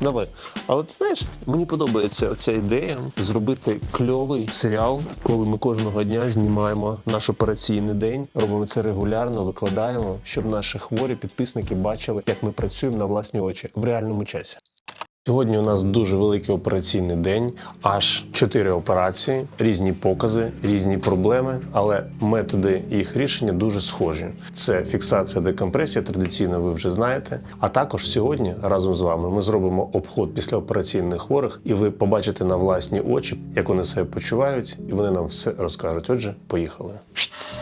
Давай. А от знаєш, мені подобається ця ідея зробити кльовий серіал, коли ми кожного дня знімаємо наш операційний день, робимо це регулярно, викладаємо, щоб наші хворі підписники бачили, як ми працюємо на власні очі в реальному часі. Сьогодні у нас дуже великий операційний день, аж чотири операції, різні покази, різні проблеми, але методи їх рішення дуже схожі. Це фіксація декомпресія, традиційно ви вже знаєте. А також сьогодні разом з вами ми зробимо обход післяопераційних хворих, і ви побачите на власні очі, як вони себе почувають, і вони нам все розкажуть. Отже, поїхали.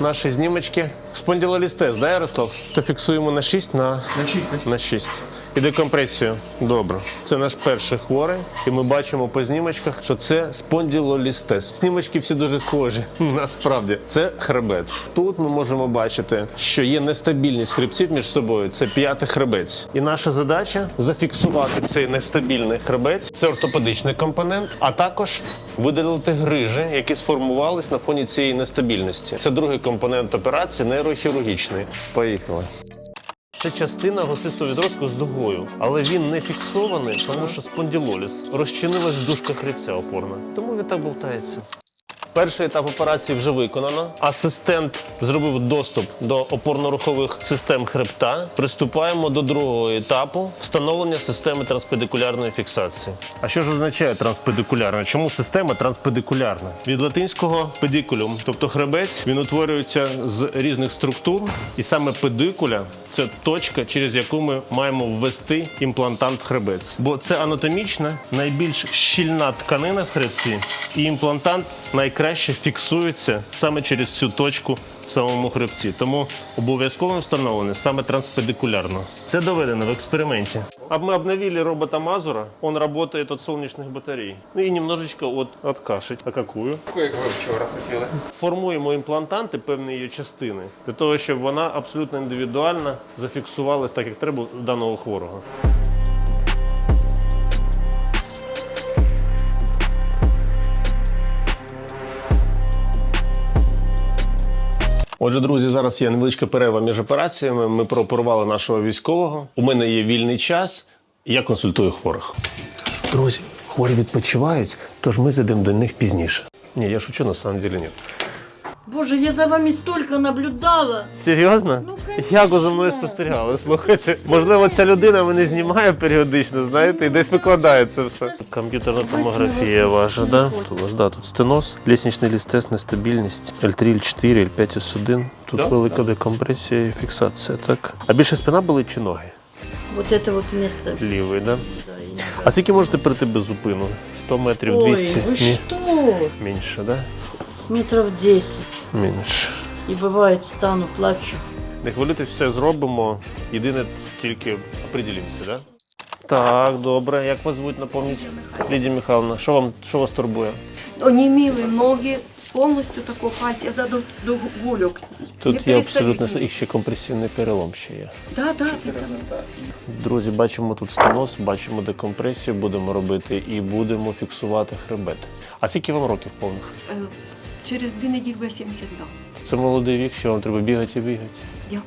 Наші знімочки. Спондилолістез, да, Ярослав? То фіксуємо на 6 на, На 6, на 6. І декомпресію. Добре. Це наш перший хворий, і ми бачимо по знімочках, що це спондилолістез. Знімочки всі дуже схожі. Насправді це хребет. Тут ми можемо бачити, що є нестабільність хребців між собою. Це п'ятий хребець. І наша задача зафіксувати цей нестабільний хребець. Це ортопедичний компонент, а також видалити грижі, які сформувались на фоні цієї нестабільності. Це другий компонент операції нейрохірургічний. Поїхали. Це частина гостистого відростку з дугою, але він не фіксований, тому що спондилоліс розчинилась дужка хребця опорна. Тому він так болтається. Перший етап операції вже виконано. Асистент зробив доступ до опорно-рухових систем хребта. Приступаємо до другого етапу встановлення системи транспедикулярної фіксації. А що ж означає транспедикулярна? Чому система транспедикулярна? Від латинського педикулюм, тобто хребець, він утворюється з різних структур, і саме педикуля це точка, через яку ми маємо ввести імплантант в хребець. Бо це анатомічна, найбільш щільна тканина в хребці, і імплантант найкраще фіксується саме через цю точку в самому хребці. Тому обов'язково встановлене саме транспедикулярно. Це доведено в експерименті. А мы обновили робота Мазура. Он работает от солнечных батарей. Ну и немножечко от, от кашель. А какую? Як ви вчора хотіли. Формуємо імплантанти певні її частини для того, щоб вона абсолютно індивідуально зафіксувалась так, як треба даного хворого. Отже, друзі, зараз є невеличка перерва між операціями. Ми прооперували нашого військового. У мене є вільний час, я консультую хворих. Друзі, хворі відпочивають, тож ми зайдемо до них пізніше. Ні, я шучу, на самом деле ні. Боже, я за вами столько наблюдала. Серйозно? Ну. Як ви за мною спостерігали? Слухайте, можливо, ця людина мене знімає періодично, знаєте, і десь викладає це все. Комп'ютерна томографія ваша, да? Тут у вас, да, тут стеноз, лісничний лістез, нестабільність, L3, L4, L5, S1. Тут Да? велика декомпресія і фіксація, так. А більше спина болить чи ноги? Вот это вот место. Лівий, да? Да, я не А скільки можете пройти без зупину? 100 метрів, Ой, 200? вы Ні. что? Менше, да? Метров 10. Менше. И бывает встану, плачу. Не хвилюйтесь, все зробимо. Єдине тільки оприділімося, да? Так, добре. Як вас звуть, напомніть? Лідія Михайловна, що вам що вас турбує? оніміли ноги, повністю таку хаті заду до гульок. Тут є абсолютно і ще компресивний перелом ще є. Да, да. Друзі, бачимо тут стеноз, бачимо декомпресію, будемо робити і будемо фіксувати хребет. А скільки вам років повних? Через дві неділі буде 72. Це молодий вік, що вам треба бігати і бігати. Дякую.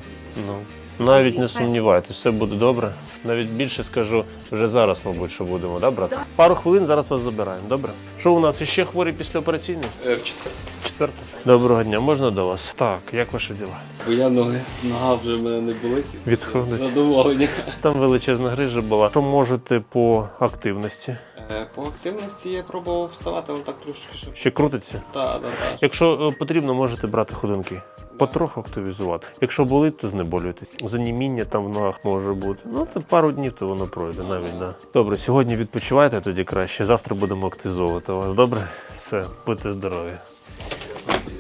Ну, навіть не сумнівайтесь, все буде добре. Навіть більше скажу вже зараз, мабуть, що будемо, да, брат? Да. Пару хвилин зараз вас забираємо, добре? Що у нас іще хворі післяопераційні? Е, В четвер. Четверте. Доброго дня, можна до вас? Так, як ваші діла? Бо я ноги, нога вже в мене не болить. Відходить. Задоволення. Там величезна грижа була. Що можете по активності? Е, По активності я пробував вставати, але так трошки ще. Ще крутиться? Так, та, та. Якщо е, потрібно, можете брати ходинки. Потроху активізувати. Якщо болить, то знеболюйте. Заніміння там в ногах може бути. Ну це пару днів, то воно пройде навіть. Да. Добре, сьогодні відпочивайте тоді краще. Завтра будемо активізовувати вас. Добре? Все, будьте здорові.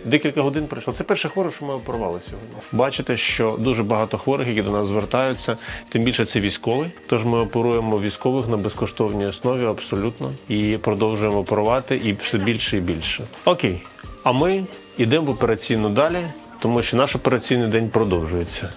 Декілька годин пройшло. Це перше хворе, що ми оперували сьогодні. Бачите, що дуже багато хворих, які до нас звертаються. Тим більше це військовий. Тож ми оперуємо військових на безкоштовній основі абсолютно і продовжуємо оперувати і все більше і більше. Окей, а ми йдемо в операційну далі, тому що наш операційний день продовжується.